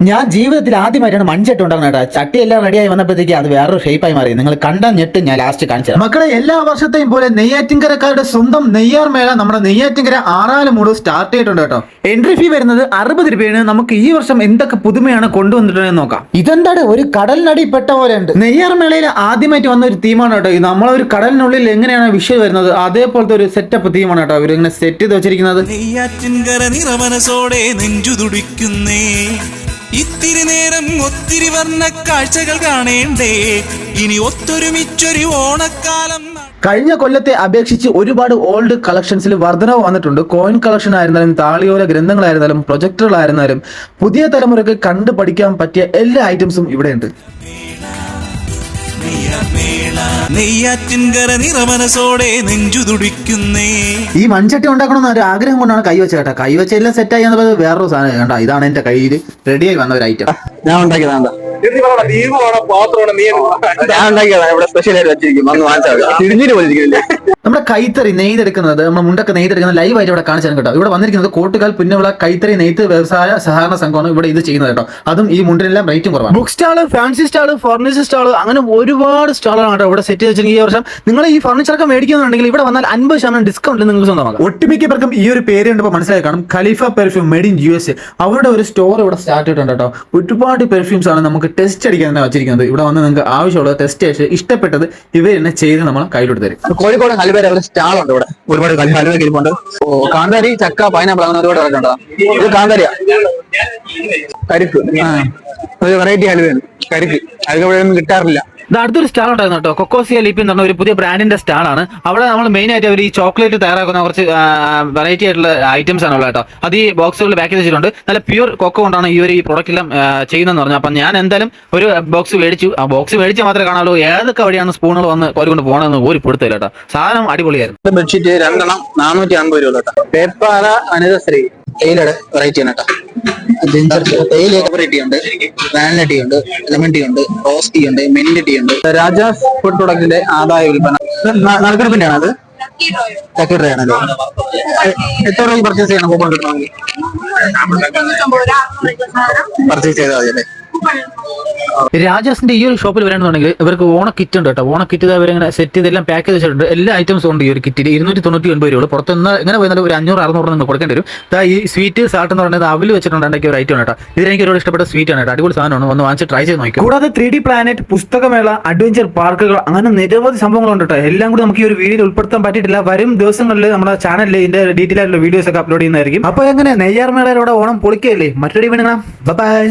ഞാൻ ജീവിതത്തിൽ ആദ്യമായിട്ടാണ് മൺചട്ടി ഉണ്ടാകുന്നത് കേട്ടോ. ചട്ടി എല്ലാം റെഡിയായി വന്നപ്പോഴത്തേക്ക് അത് വേറൊരു ഷേപ്പായി മാറി. നിങ്ങൾ കണ്ട ഞെട്ട് ഞാൻ ലാസ്റ്റ് കാണിച്ചത് മക്കളെ എല്ലാ വർഷത്തെയും പോലെ നെയ്യാറ്റിൻകരക്കാരുടെ സ്വന്തം നെയ്യാർ മേള നമ്മുടെ നെയ്യാറ്റിൻകര ആറാലുമൂട് സ്റ്റാർട്ട് ചെയ്തിട്ടുണ്ട് കേട്ടോ. എൻട്രി ഫീ വരുന്നത് അറുപത് രൂപയാണ്. നമുക്ക് ഈ വർഷം എന്തൊക്കെ പുതുമയാണ് കൊണ്ടുവന്നിട്ടുണ്ടെന്ന് നോക്കാം. ഇതെന്താണ് ഒരു കടലിനടി പെട്ട പോലെ ഉണ്ട്. നെയ്യാർ മേളയിൽ ആദ്യമായിട്ട് വന്ന ഒരു തീമാണ് കേട്ടോ നമ്മളെ ഒരു കടലിനുള്ളിൽ എങ്ങനെയാണ് വിഷയം വരുന്നത്? അതേപോലത്തെ ഒരു സെറ്റപ്പ് തീമാണ് കേട്ടോ ഇവരിങ്ങനെ സെറ്റ് ചെയ്ത് വെച്ചിരിക്കുന്നത്. നെയ്യാറ്റിൻകര നിറമനസോടെ നെഞ്ചു തുടിക്കുന്നേ. ഇത്തിരി നേരം ഒത്തിരി വർണ കാഴ്ചകൾ കാണേണ്ടേ. ഇനി ഒത്തൊരുമിച്ചൊരു ഓണക്കാലം കഴിഞ്ഞ കൊല്ലത്തെ അപേക്ഷിച്ച് ഒരുപാട് ഓൾഡ് കളക്ഷൻസിൽ വർധനവ് വന്നിട്ടുണ്ട്. കോയിൻ കളക്ഷൻ ആയിരുന്നാലും താളിയോല ഗ്രന്ഥങ്ങളായിരുന്നാലും പ്രൊജക്ടറുകളായിരുന്നാലും പുതിയ തലമുറയ്ക്ക് കണ്ടു പഠിക്കാൻ പറ്റിയ എല്ലാ ഐറ്റംസും ഇവിടെയുണ്ട്. നെയ്യാറ്റിൻകര നിറമനസോടെ നെഞ്ചു തുടിക്കുന്നേ ഈ മൺചട്ടി ഉണ്ടാക്കണമെന്ന് ഒരു ആഗ്രഹം കൊണ്ടാണ് കൈവച്ച കേട്ടോ. കൈവച്ച എല്ലാം സെറ്റ് ആയി എന്നത് വേറൊരു സാധനം കേട്ടോ ഇതാണ് എന്റെ കയ്യിൽ റെഡിയായി വന്ന ഒരു ഐറ്റം ഞാൻ ഉണ്ടാക്കിയതാ ഞാൻ ഉണ്ടാക്കിയതാ. ഇവിടെ സ്പെഷ്യൽ ആയിട്ട് വെച്ചിരിക്കും. വന്ന് വാങ്ങിച്ചാൽ തിരിഞ്ഞിട്ട് പോലിരിക്കുന്നില്ലേ നമ്മുടെ കൈത്തറി നെയ്തെടുക്കുന്നത് നമ്മുടെ മുണ്ടൊക്കെ നെയ്തെടുക്കുന്ന ലൈവായിട്ട് ഇവിടെ കാണിച്ചു തരാം കേട്ടോ. ഇവിടെ വന്നിരിക്കുന്നത് കോട്ടുകാൽ പുന്നവിള കൈത്തറി നെയ്ത്ത് വ്യവസായ സഹകരണ സംഘമാണ് ഇവിടെ ഇത് ചെയ്യുന്നത് കേട്ടോ. അതും ഈ മുണ്ടിനെല്ലാം റേറ്റും കുറവാണ്. Book stall fancy stall furniture stall അങ്ങനെ ഒരുപാട് സ്റ്റാളാണ് കേട്ടോ ഇവിടെ സെറ്റ് വെച്ചിരിക്കുന്നത്. ഈ വർഷം നിങ്ങൾ ഈ ഫർണിച്ചറൊക്കെ മേടിക്കുന്നുണ്ടെങ്കിൽ ഇവിടെ വന്നാൽ അൻപത് ശതമാനം ഡിസ്കൗണ്ട് നിങ്ങൾക്ക് സ്വന്തമാക്കാം. ഒട്ടുമിക്ക പേർക്കും ഈ ഒരു പേര് കണ്ടപ്പോൾ മനസ്സിലായി. കാണും Khalifa perfume made in U S അവരുടെ ഒരു സ്റ്റോർ ഇവിടെ സ്റ്റാർട്ട് ചെയ്തിട്ടുണ്ട് കേട്ടോ. ഒരുപാട് പെർഫ്യൂംസ് ആണ് നമുക്ക് ടെസ്റ്റ് അടിക്കാൻ തന്നെ വെച്ചിരിക്കുന്നത്. ഇവിടെ വന്ന് നിങ്ങൾക്ക് ആവശ്യമുള്ള ടെസ്റ്റ് അടിച്ച് ഇഷ്ടപ്പെട്ടത് ഇവർ തന്നെ ചെയ്ത് നമ്മൾ കയ്യിലോട്ട് തരും. കോഴിക്കോട് ഹലുവയുടെ അവരുടെ സ്റ്റാൾ ഉണ്ട് ഇവിടെ. ഒരുപാട് ഹലു- ഹലുവ ഇരിപ്പുണ്ട്. ഓ കാന്താരി ചക്ക പൈനാപ്പിൾ അങ്ങനെ ഒരുപാട് ഇറക്കുണ്ടോ ഇത് കാന്താരിയാ? കരിക്ക്. ഒരു വെറൈറ്റി ഹലുവയാണ് കരിക്ക്. അതൊക്കെ ഇവിടെ ഒന്നും കിട്ടാറില്ല. ഇത് അടുത്തൊരു സ്റ്റാൾ ഉണ്ടായിരുന്നു കേട്ടോ. കൊക്കോസിയ ലിപ്പി എന്ന് പറഞ്ഞ ഒരു പുതിയ ബ്രാൻഡിന്റെ സ്റ്റാൾ ആണ്. അവിടെ നമ്മൾ മെയിൻ ആയിട്ട് അവർ ഈ ചോക്ലേറ്റ് തയ്യാറാക്കുന്ന കുറച്ച് വെറൈറ്റി ആയിട്ടുള്ള ഐറ്റംസ് ആണ് ഉള്ളത് കേട്ടോ. അത് ഈ ബോക്സുകളിൽ പാക്ക് ചെയ്തിട്ടുണ്ട് നല്ല പ്യൂർ കൊക്കോ കൊണ്ടാണ് ഈ ഒരു ഈ പ്രോഡക്റ്റ് എല്ലാം ചെയ്യുന്നതെന്ന് പറഞ്ഞു. അപ്പം ഞാൻ എന്തായാലും ഒരു ബോക്സ് മേടിച്ചു. ആ ബോക്സ് മേടിച്ചാൽ മാത്രമേ കാണാമല്ലോ ഏതൊക്കെ വഴിയാണ് സ്പൂണുകൾ വന്ന് കോരിക്കൊണ്ട് പോകണമെന്ന് ഒരു പിടുത്തില്ല കേട്ടോ. സാധനം അടിപൊളിയായിരുന്നു. ബെഡ്ഷീറ്റ് രണ്ടെണ്ണം നാനൂറ്റി അൻപത് രൂപ വെറൈറ്റി ആണ് കേട്ടോ. ജിഞ്ചർ തേയില കവറി ടീ ഉണ്ട്. വാനില ടീ ഉണ്ട് ലെമൺ ടീ ഉണ്ട് റോസ് ടീ ഉണ്ട് മെന്റ് ടീ ഉണ്ട്. രാജാസ് ഫുഡ് പ്രൊഡക്റ്റിന്റെ ആദായ വിൽപ്പന. നറുക്കെടുപ്പിന്റെ ആണ് അത്? ആണല്ലോ എത്ര രൂപ പർച്ചേസ് ചെയ്യണം? കൂപ്പൺ കിട്ടണമെങ്കിൽ? പർച്ചേസ് ചെയ്താൽ മതി അല്ലേ? രാജാസിന്റെ ഈ ഒരു ഷോപ്പിൽ വരണമെന്നുണ്ടെങ്കിൽ ഇവർക്ക് ഓണ കിറ്റ് ഉണ്ട് കേട്ടോ. ഓണ കിറ്റ് ഇവരിങ്ങനെ സെറ്റ് ചെയ്തെല്ലാം പാക്ക് ചെയ്ത് വെച്ചിട്ടുണ്ട്. എല്ലാ ഐറ്റംസും ഉണ്ട് ഈ ഒരു കിറ്റിൽ ഇരുന്നൂറ്റി തൊണ്ണൂറ്റി ഒൻപത് രൂപ പുറത്തുനിന്ന് ഇങ്ങനെ പോയാലും ഒരു അഞ്ഞൂറ് അറുന്നൂറ് നിങ്ങൾ കൊടുക്കേണ്ടി വരും. ഈ സ്വീറ്റ് സാൾട്ട് എന്ന് പറയുന്നത് അവൽ വെച്ചിട്ടുണ്ടെങ്കിൽ ഒരു ഐറ്റം കേട്ടോ. ഇതിനെനിക്ക് ഒരുപാട് ഇഷ്ടപ്പെട്ട സ്വീറ്റ് ആണ് കേട്ടോ. അടിപൊളി സാധനമാണ്. ഒന്ന് വാങ്ങിച്ച് ട്രൈ ചെയ്ത് നോക്കി കൂടാതെ ത്രീ ഡി പ്ലാനറ്റ് പുസ്തകമേള അഡ്വഞ്ചർ പാർക്കുകൾ അങ്ങനെ നിരവധി സംഭവങ്ങളുണ്ട് കേട്ടോ. എല്ലാം കൂടി നമുക്ക് ഈ ഒരു വീഡിയോയിൽ ഉൾപ്പെടുത്താൻ പറ്റിയിട്ടില്ല. വരും ദിവസങ്ങളിൽ നമ്മുടെ ചാനലിൽ ഇതിന്റെ ഡീറ്റെയിൽ ആയിട്ടുള്ള വീഡിയോസ് ഒക്കെ അപ്ലോഡ് ചെയ്യുന്നതായിരിക്കും. അപ്പോൾ എങ്ങനെ? നെയ്യാർ മേളയിലൂടെ ഓണം പൊളിക്കല്ലേ മറ്റൊരു വീണ ബൈ